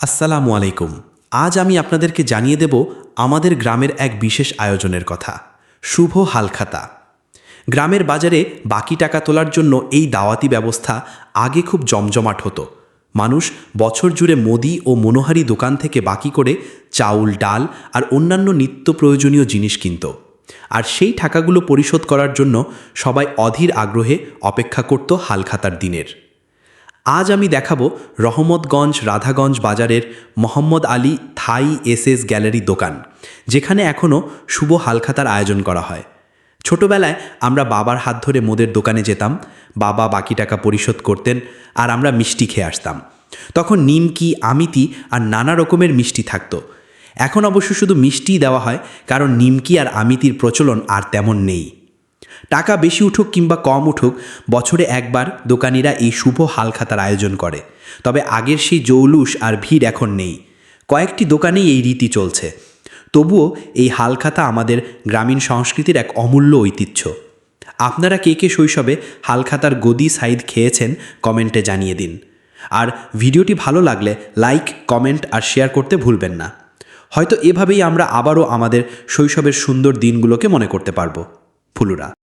আসসালামু আলাইকুম। আজ আমি আপনাদেরকে জানিয়ে দেব আমাদের গ্রামের এক বিশেষ আয়োজনের কথা। শুভ হালখাতা। গ্রামের বাজারে বাকি টাকা তোলার জন্য এই দাওয়াতি ব্যবস্থা আগে খুব জমজমাট হতো। মানুষ বছর জুড়ে মুদি ও মনোহারি দোকান থেকে বাকি করে চাউল, ডাল আর অন্যান্য নিত্য প্রয়োজনীয় জিনিস কিনত। আর সেই টাকাগুলো পরিশোধ করার জন্য সবাই অধীর আগ্রহে অপেক্ষা করত হালখাতার দিনের। আজ আমি দেখাবো রহমতগঞ্জ রাধাগঞ্জ বাজারের Mohammad Ali Thai S S gallery দোকান, যেখানে এখনও শুভ হালখাতার আয়োজন করা হয়। ছোটবেলায় আমরা বাবার হাত ধরে মোদের দোকানে যেতাম, বাবা বাকি টাকা পরিশোধ করতেন আর আমরা মিষ্টি খেয়ে আসতাম। তখন নিমকি, আমিতি আর নানা রকমের মিষ্টি থাকতো। এখন অবশ্য শুধু মিষ্টিই দেওয়া হয়, কারণ নিমকি আর আমিতির প্রচলন আর তেমন নেই। টাকা বেশি উঠুক কিংবা কম উঠুক, বছরে একবার দোকানিরা এই শুভ হালখাতার আয়োজন করে। তবে আগের সেই জৌলুস আর ভিড় এখন নেই। কয়েকটি দোকানেই এই রীতি চলছে। তবুও এই হালখাতা আমাদের গ্রামীণ সংস্কৃতির এক অমূল্য ঐতিহ্য। আপনারা কে কে শৈশবে হালখাতার গদি সাইদ খেয়েছেন কমেন্টে জানিয়ে দিন। আর ভিডিওটি ভালো লাগলে লাইক, কমেন্ট আর শেয়ার করতে ভুলবেন না। হয়তো এভাবেই আমরা আবারও আমাদের শৈশবের সুন্দর দিনগুলোকে মনে করতে পারব। 부르라.